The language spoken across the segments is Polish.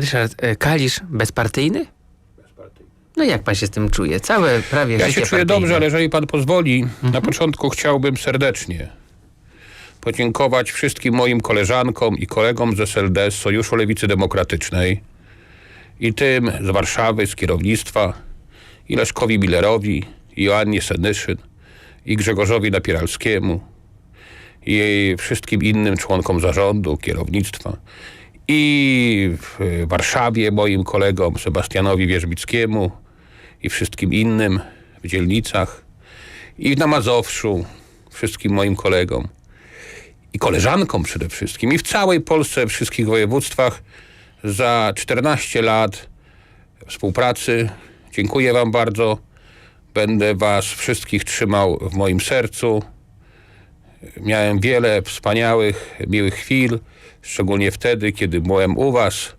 Ryszard, e, Kalisz bezpartyjny? No jak pan się z tym czuje? Całe prawie Ja życie się czuję partyjne. dobrze, ale jeżeli pan pozwoli, na początku chciałbym serdecznie podziękować wszystkim moim koleżankom i kolegom z SLD, z Sojuszu Lewicy Demokratycznej i tym z Warszawy, z kierownictwa, i Leszkowi Millerowi, i Joannie Senyszyn, i Grzegorzowi Napieralskiemu, i wszystkim innym członkom zarządu, kierownictwa, i w Warszawie moim kolegom Sebastianowi Wierzbickiemu, i wszystkim innym w dzielnicach, i na Mazowszu, wszystkim moim kolegom i koleżankom przede wszystkim, i w całej Polsce, w wszystkich województwach za 14 lat współpracy. Dziękuję Wam bardzo. Będę Was wszystkich trzymał w moim sercu. Miałem wiele wspaniałych, miłych chwil, szczególnie wtedy, kiedy byłem u Was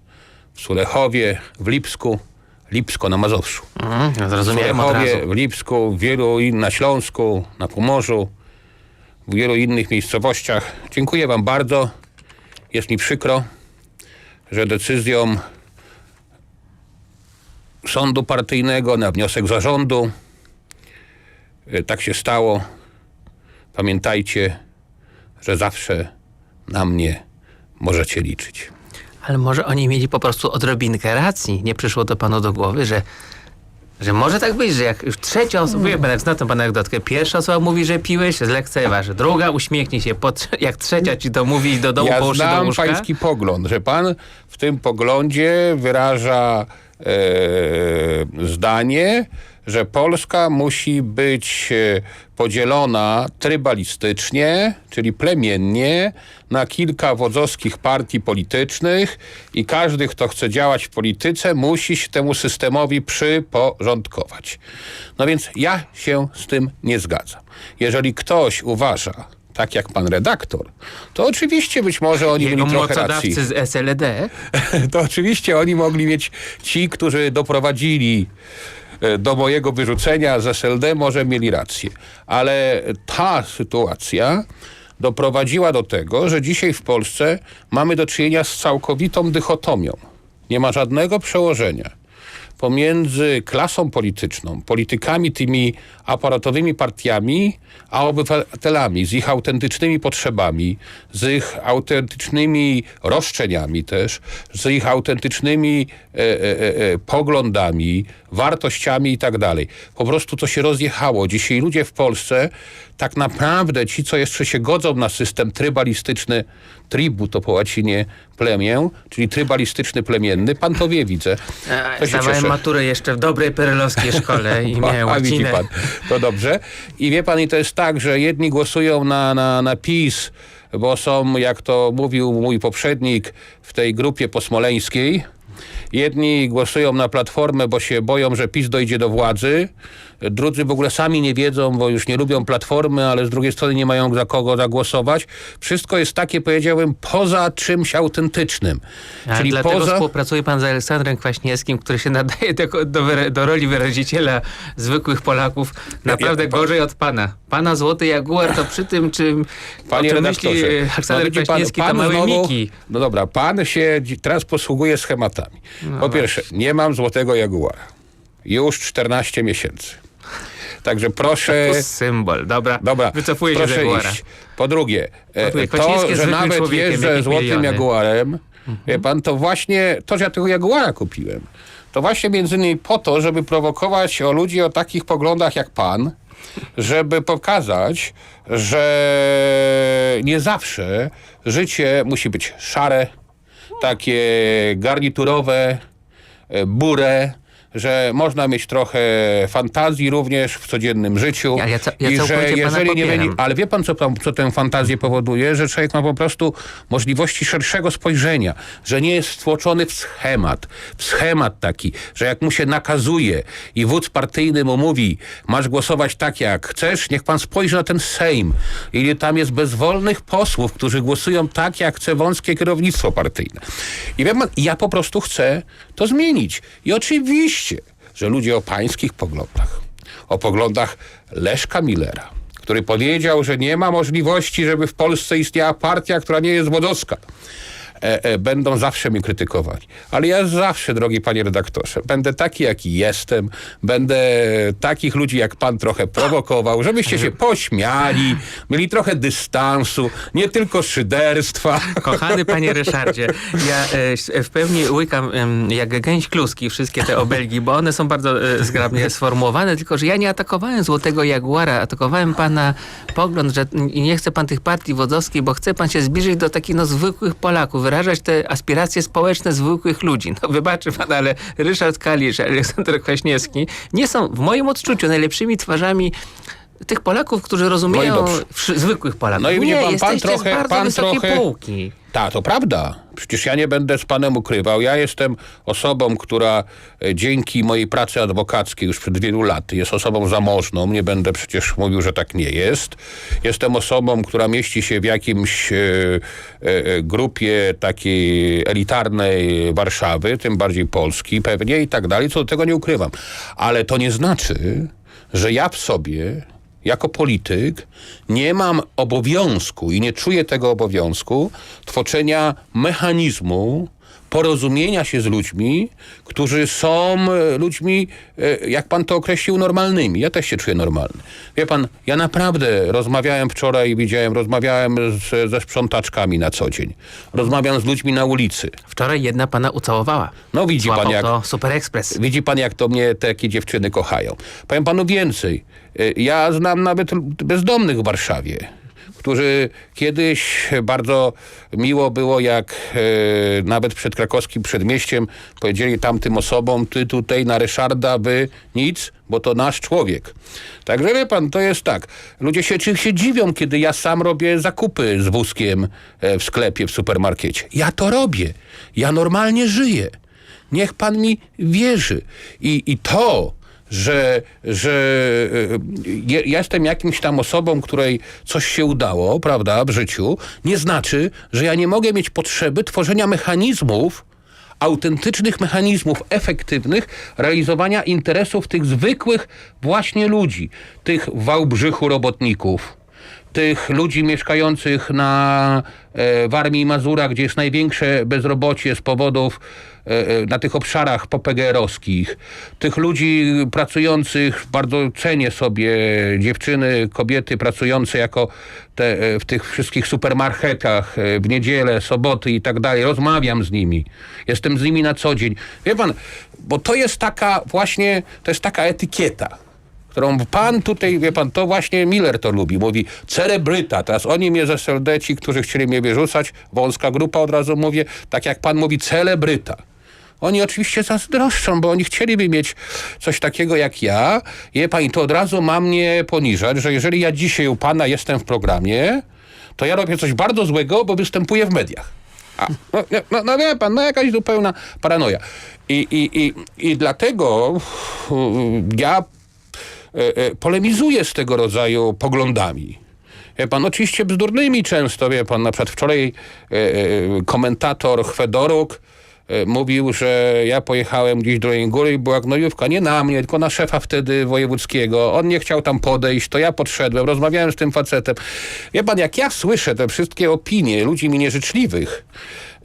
w Sulechowie, w Lipsku, Lipsko na Mazowszu. Mhm, W zrozumiałem od Sulechowie, w Lipsku, w wielu in, na Śląsku, na Pomorzu, w wielu innych miejscowościach. Dziękuję Wam bardzo. Jest mi przykro, że decyzją sądu partyjnego na wniosek zarządu y, tak się stało. Pamiętajcie, że zawsze na mnie możecie liczyć. Ale może oni mieli po prostu odrobinkę racji. Nie przyszło to panu do głowy, że, że może tak być, że jak już trzecia osoba, wie pan zna tą anegdotkę, pierwsza osoba mówi, że piłeś, zlekceważy, druga uśmiechnie się, jak trzecia ci to mówi do domu ja połóż do znam łóżka. pański pogląd, że pan w tym poglądzie wyraża e, zdanie, że Polska musi być e, podzielona trybalistycznie, czyli plemiennie, na kilka wodzowskich partii politycznych i każdy, kto chce działać w polityce, musi się temu systemowi przyporządkować. No więc ja się z tym nie zgadzam. Jeżeli ktoś uważa, tak jak pan redaktor, to oczywiście być może oni Jego mieli trochę racji. z SLD. To oczywiście oni mogli mieć, ci, którzy doprowadzili do mojego wyrzucenia z SLD, może mieli rację. Ale ta sytuacja doprowadziła do tego, że dzisiaj w Polsce mamy do czynienia z całkowitą dychotomią. Nie ma żadnego przełożenia pomiędzy klasą polityczną, politykami, tymi aparatowymi partiami, a obywatelami z ich autentycznymi potrzebami, z ich autentycznymi roszczeniami też, z ich autentycznymi e, e, e, poglądami, wartościami i tak dalej. Po prostu to się rozjechało. Dzisiaj ludzie w Polsce, tak naprawdę ci, co jeszcze się godzą na system trybalistyczny, tribu to po łacinie plemię, czyli trybalistyczny plemienny, pan to wie, widzę. To się Zdawałem cieszę. maturę jeszcze w dobrej perelowskiej szkole i miałem łacinę. pan, to dobrze. I wie pan, i to jest tak, że jedni głosują na, na, na PiS, bo są, jak to mówił mój poprzednik, w tej grupie posmoleńskiej. Jedni głosują na Platformę, bo się boją, że PiS dojdzie do władzy. Drudzy w ogóle sami nie wiedzą, bo już nie lubią Platformy, ale z drugiej strony nie mają za kogo zagłosować. Wszystko jest takie, powiedziałem, poza czymś autentycznym. A Czyli dlatego poza... współpracuje pan z Aleksandrem Kwaśniewskim, który się nadaje do, do, do roli wyraziciela zwykłych Polaków naprawdę ja- gorzej od pana. Pana Złoty Jaguar to przy tym, czym Panie o czym myśli e, Aleksander widzi Kwaśniewski, to małe znowu- Miki. No dobra, pan się teraz posługuje schematami. No po pierwsze, nie mam złotego jaguara. Już 14 miesięcy. Także proszę... To symbol. Dobra, Dobra, wycofuję się proszę Jaguara. iść. Po drugie, e, Dziękuję. to, że nawet jeżdżę złotym miliony. jaguarem, wie pan, to właśnie to, że ja tego jaguara kupiłem, to właśnie między innymi po to, żeby prowokować o ludzi o takich poglądach jak pan, żeby pokazać, że nie zawsze życie musi być szare, takie garniturowe, e, burę, że można mieć trochę fantazji również w codziennym życiu. Ja- ja ca- ja I że jeżeli nie będzie, ale wie pan, co, co tę fantazję powoduje? Że człowiek ma po prostu możliwości szerszego spojrzenia, że nie jest stłoczony w schemat, w schemat taki, że jak mu się nakazuje i wódz partyjny mu mówi, masz głosować tak jak chcesz, niech pan spojrzy na ten Sejm. Ile tam jest bezwolnych posłów, którzy głosują tak, jak chce wąskie kierownictwo partyjne. I wie pan, ja po prostu chcę to zmienić. I oczywiście, że ludzie o pańskich poglądach, o poglądach Leszka Millera, który powiedział, że nie ma możliwości, żeby w Polsce istniała partia, która nie jest wodowska. E, e, będą zawsze mnie krytykować. Ale ja zawsze, drogi panie redaktorze, będę taki, jaki jestem, będę takich ludzi jak pan trochę prowokował, żebyście się pośmiali, mieli trochę dystansu, nie tylko szyderstwa. Kochany panie Ryszardzie, ja e, w pełni łykam jak gęś kluski wszystkie te obelgi, bo one są bardzo e, zgrabnie sformułowane, tylko że ja nie atakowałem Złotego Jaguara, atakowałem pana pogląd, że nie chce pan tych partii wodzowskich, bo chce pan się zbliżyć do takich no, zwykłych Polaków, wyrażać te aspiracje społeczne zwykłych ludzi. No wybaczy pan, ale Ryszard Kalisz, Aleksander Kwaśniewski nie są w moim odczuciu najlepszymi twarzami tych Polaków, którzy rozumieją No zwykłych Polaków. No i widzi nie, pan, pan trochę- pan trochę- półki. Tak, to prawda. Przecież ja nie będę z panem ukrywał. Ja jestem osobą, która e, dzięki mojej pracy adwokackiej już przed wielu laty jest osobą zamożną. Nie będę przecież mówił, że tak nie jest. Jestem osobą, która mieści się w jakimś e, e, grupie takiej elitarnej Warszawy, tym bardziej Polski pewnie i tak dalej, co do tego nie ukrywam. Ale to nie znaczy, że ja w sobie jako polityk nie mam obowiązku i nie czuję tego obowiązku tworzenia mechanizmu porozumienia się z ludźmi, którzy są e, ludźmi, e, jak pan to określił, normalnymi. Ja też się czuję normalny. Wie pan, ja naprawdę rozmawiałem wczoraj, widziałem, rozmawiałem z, ze sprzątaczkami na co dzień. Rozmawiam z ludźmi na ulicy. Wczoraj jedna pana ucałowała. No widzi pan, Złapał jak, to Super Express. Widzi pan, jak to mnie takie dziewczyny kochają. Powiem panu więcej. Y, Ja znam nawet bezdomnych w Warszawie, którzy kiedyś bardzo miło było, jak e, nawet przed krakowskim przedmieściem powiedzieli tamtym osobom, ty tutaj na Ryszarda, wy nic, bo to nasz człowiek. Także wie pan, to jest tak. Ludzie się, się dziwią, kiedy ja sam robię zakupy z wózkiem e, w sklepie, w supermarkecie. Ja to robię. Ja normalnie żyję. Niech pan mi wierzy. I, i to, że, że e, je, jestem jakimś tam osobą, której coś się udało, prawda, w życiu, nie znaczy, że ja nie mogę mieć potrzeby tworzenia mechanizmów, autentycznych mechanizmów efektywnych realizowania interesów tych zwykłych właśnie ludzi, tych Wałbrzychu robotników, tych ludzi mieszkających na e, Warmii i Mazurach, gdzie jest największe bezrobocie z powodów e, e, na tych obszarach popegierowskich, tych ludzi pracujących, bardzo cenię sobie dziewczyny, kobiety pracujące jako te, w tych wszystkich supermarketach w niedzielę, soboty i tak dalej. Rozmawiam z nimi. Jestem z nimi na co dzień. Wie pan, bo to jest taka właśnie, to jest taka etykieta którą pan tutaj, wie pan, to właśnie Miller to lubi. Mówi celebryta. Teraz oni mnie z SLD, ci, którzy chcieli mnie wyrzucać, wąska grupa od razu mówię, tak jak pan mówi, celebryta. Oni oczywiście zazdroszczą, bo oni chcieliby mieć coś takiego jak ja. Je pani, to od razu ma mnie poniżać, że jeżeli ja dzisiaj u pana jestem w programie, to ja robię coś bardzo złego, bo występuję w mediach. A, no, nie, no, no wie pan, no jakaś zupełna paranoja. I, i, i, i dlatego ja polemizuje z tego rodzaju poglądami. Wie pan, oczywiście bzdurnymi często, wie pan, na przykład wczoraj e, e, komentator Chwedoruk e, mówił, że ja pojechałem gdzieś do Góry i była gnojówka, nie na mnie, tylko na szefa wtedy wojewódzkiego. On nie chciał tam podejść, to ja podszedłem, rozmawiałem z tym facetem. Wie pan, jak ja słyszę te wszystkie opinie ludzi mi nieżyczliwych,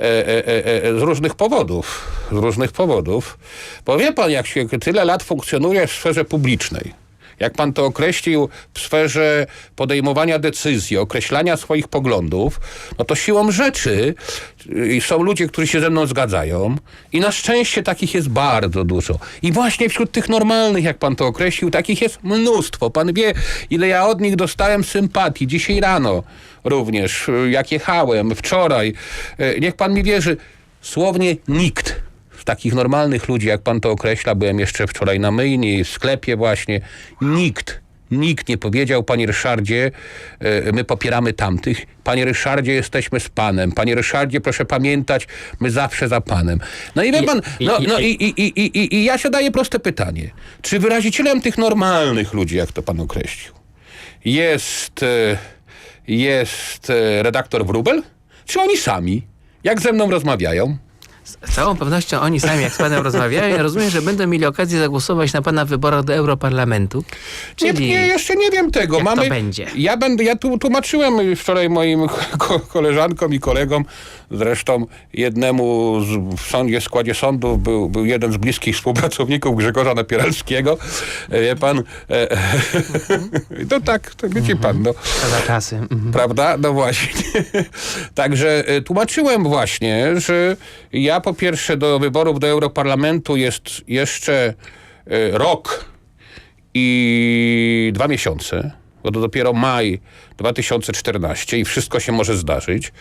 e, e, e, e, z różnych powodów, z różnych powodów, bo wie pan, jak się tyle lat funkcjonuje w sferze publicznej, jak pan to określił w sferze podejmowania decyzji, określania swoich poglądów, no to siłą rzeczy y, są ludzie, którzy się ze mną zgadzają i na szczęście takich jest bardzo dużo. I właśnie wśród tych normalnych, jak pan to określił, takich jest mnóstwo. Pan wie, ile ja od nich dostałem sympatii. Dzisiaj rano również, y, jak jechałem, wczoraj. Y, Niech pan mi wierzy, słownie nikt takich normalnych ludzi, jak pan to określa, byłem jeszcze wczoraj na myjni, w sklepie właśnie, nikt, nikt nie powiedział, panie Ryszardzie, e, my popieramy tamtych. Panie Ryszardzie, jesteśmy z panem. Panie Ryszardzie, proszę pamiętać, my zawsze za panem. No i wie pan, no, i- no i, i, i, i, i, ja się daję proste pytanie. Czy wyrazicielem tych normalnych ludzi, jak to pan określił, jest, e, jest e, redaktor Wróbel? Czy oni sami, jak ze mną rozmawiają? Z całą pewnością oni sami, jak z panem rozmawiają, ja rozumiem, że będą mieli okazję zagłosować na pana wyborach do Europarlamentu. Nie, Czyli nie, jeszcze nie wiem tego. jak to Mamy, będzie? Ja będę, ja tu tłumaczyłem wczoraj moim ko- koleżankom i kolegom, zresztą jednemu z, w sądzie, składzie sądów był, był jeden z bliskich współpracowników Grzegorza Napieralskiego. Wie pan, e, no tak, to wiecie pan, no. to za czasy. Mhm. Prawda? No właśnie. Także e, tłumaczyłem właśnie, że ja po pierwsze do wyborów do Europarlamentu jest jeszcze e, rok i dwa miesiące, bo to dopiero maj 2014 i wszystko się może zdarzyć.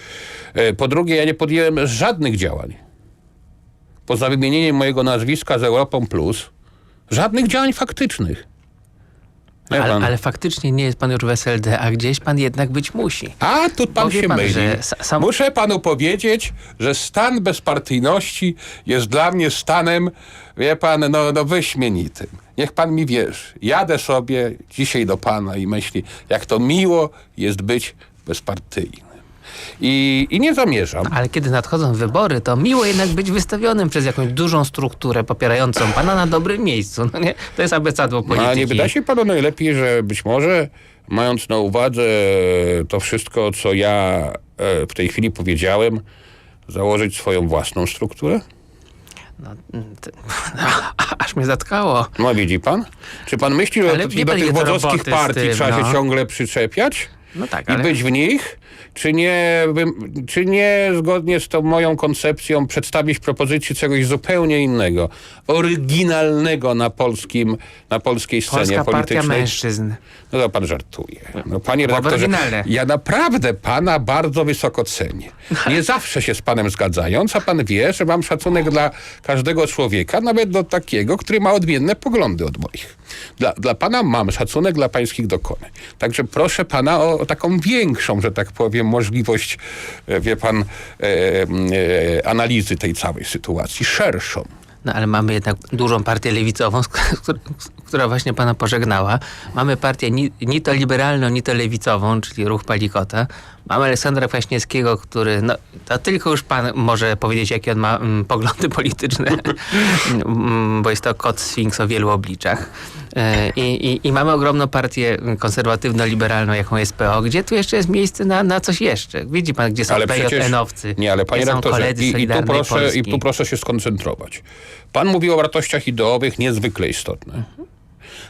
E, Po drugie, ja nie podjęłem żadnych działań. Poza wymienieniem mojego nazwiska z Europą Plus, żadnych działań faktycznych. Ale, ale faktycznie nie jest pan już w SLD, a gdzieś pan jednak być musi. A, tu pan się pan, myli. sam- Muszę panu powiedzieć, że stan bezpartyjności jest dla mnie stanem, wie pan, no, no wyśmienitym. Niech pan mi wierzy. Jadę sobie dzisiaj do pana i myśli, jak to miło jest być bezpartyjnym. I, I nie zamierzam. Ale kiedy nadchodzą wybory, to miło jednak być wystawionym przez jakąś dużą strukturę popierającą pana na dobrym miejscu. No nie? To jest abecadło No, polityki. a nie wydaje się panu najlepiej, że być może mając na uwadze to wszystko, co ja e, w tej chwili powiedziałem, założyć swoją własną strukturę? No, mm, t- aż mnie zatkało. No widzi pan? Czy pan myśli, że do, do tych wodzowskich partii tym, trzeba no. się ciągle przyczepiać No tak, i ale... być w nich? Czy nie, czy nie zgodnie z tą moją koncepcją przedstawić propozycji czegoś zupełnie innego, oryginalnego na polskim, na polskiej scenie Polska Partia politycznej? Mężczyzn. No to pan żartuje. No, panie redaktorze, ja naprawdę pana bardzo wysoko cenię. Nie zawsze się z panem zgadzając, a pan wie, że mam szacunek dla każdego człowieka, nawet do takiego, który ma odmienne poglądy od moich. Dla, dla pana mam szacunek dla pańskich dokonań. Także proszę pana o, o taką większą, że tak powiem, możliwość, e, wie pan, e, e, analizy tej całej sytuacji, szerszą. No ale mamy jednak dużą partię lewicową, która właśnie pana pożegnała. Mamy partię ni, ni to liberalną, ni to lewicową, czyli ruch Palikota. Mamy Aleksandra Kwaśniewskiego, który, no to tylko już pan może powiedzieć, jakie on ma mm, poglądy polityczne, Mm, bo jest to kot Sfinks o wielu obliczach. E, I, i, I mamy ogromną partię konserwatywno-liberalną, jaką jest PO. Gdzie tu jeszcze jest miejsce na, na coś jeszcze? Widzi pan, gdzie są Ale. PJN-owcy, Nie, ale panie rektorze, i, i, tu proszę, i tu proszę się skoncentrować. Pan mówi o wartościach ideowych niezwykle istotne.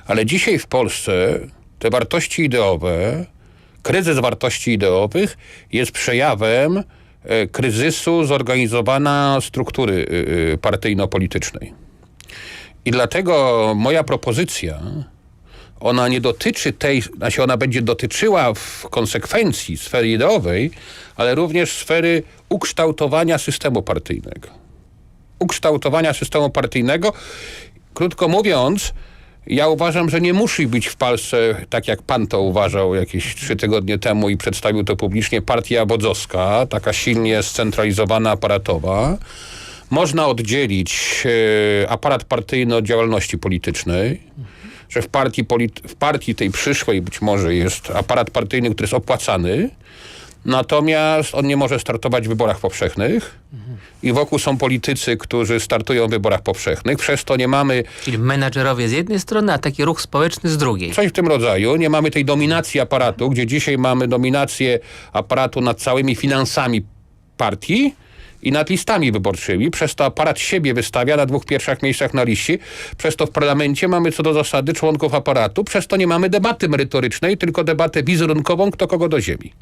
Ale dzisiaj w Polsce te wartości ideowe, kryzys wartości ideowych jest przejawem e, kryzysu zorganizowana struktury y, y, partyjno-politycznej. I dlatego moja propozycja, ona nie dotyczy tej, znaczy ona będzie dotyczyła w konsekwencji sfery ideowej, ale również sfery ukształtowania systemu partyjnego. Ukształtowania systemu partyjnego. Krótko mówiąc, ja uważam, że nie musi być w Polsce, tak jak pan to uważał jakieś trzy tygodnie temu i przedstawił to publicznie, partia wodzowska, taka silnie scentralizowana, aparatowa. Można oddzielić e, aparat partyjny od działalności politycznej, że w partii, w partii tej przyszłej być może jest aparat partyjny, który jest opłacany, natomiast on nie może startować w wyborach powszechnych i wokół są politycy, którzy startują w wyborach powszechnych, przez to nie mamy Czyli menadżerowie z jednej strony, a taki ruch społeczny z drugiej. Coś w tym rodzaju. Nie mamy tej dominacji aparatu, gdzie dzisiaj mamy dominację aparatu nad całymi finansami partii i nad listami wyborczymi. Przez to aparat siebie wystawia na dwóch pierwszych miejscach na liście. Przez to w parlamencie mamy co do zasady członków aparatu. Przez to nie mamy debaty merytorycznej, tylko debatę wizerunkową, kto kogo do ziemi.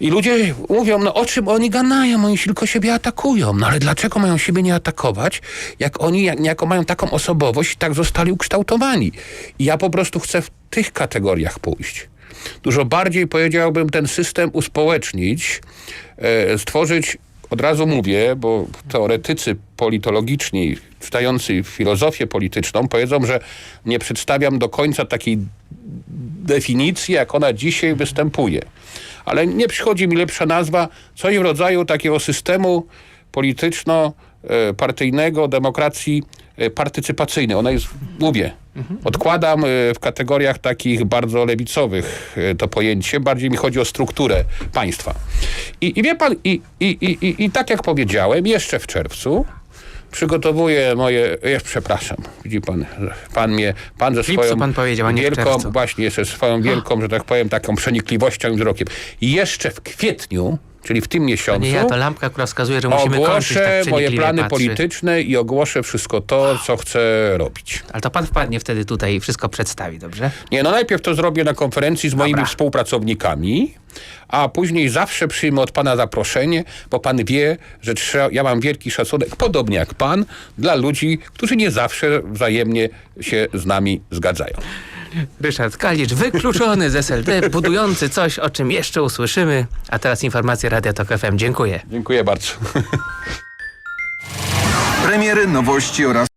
I ludzie mówią, no o czym oni ganają, oni tylko siebie atakują. No ale dlaczego mają siebie nie atakować, jak oni jak, mają taką osobowość tak zostali ukształtowani. I ja po prostu chcę w tych kategoriach pójść. Dużo bardziej powiedziałbym ten system uspołecznić, e, stworzyć, od razu mówię, bo teoretycy politologiczni, czytający filozofię polityczną, powiedzą, że nie przedstawiam do końca takiej definicji, jak ona dzisiaj występuje. Ale nie przychodzi mi lepsza nazwa, coś w rodzaju takiego systemu polityczno-partyjnego demokracji e, partycypacyjnej. Ona jest, mówię, Odkładam y, w kategoriach takich bardzo lewicowych y, to pojęcie, bardziej mi chodzi o strukturę państwa. I, i wie pan, i, i, i, i tak jak powiedziałem, jeszcze w czerwcu przygotowuję moje, ja przepraszam, widzi pan, pan mnie, pan ze lipcu swoją pan powiedział, a nie wielką, właśnie ze swoją wielką, że tak powiem, taką przenikliwością i wzrokiem. I jeszcze w kwietniu, czyli w tym miesiącu, Nie ja, to lampka, która wskazuje, że musimy ogłoszę tak moje plany patrzy. polityczne i ogłoszę wszystko to, co chcę robić. Ale to pan wpadnie wtedy tutaj i wszystko przedstawi, dobrze? Nie, no najpierw to zrobię na konferencji z moimi Dobra. współpracownikami, a później zawsze przyjmę od pana zaproszenie, bo pan wie, że trzeba, ja mam wielki szacunek, podobnie jak pan, dla ludzi, którzy nie zawsze wzajemnie się z nami zgadzają. Ryszard Kalicz, wykluczony z SLD, budujący coś, o czym jeszcze usłyszymy. A teraz informacje Radia Tok FM. Dziękuję. Dziękuję bardzo. Premiery, nowości oraz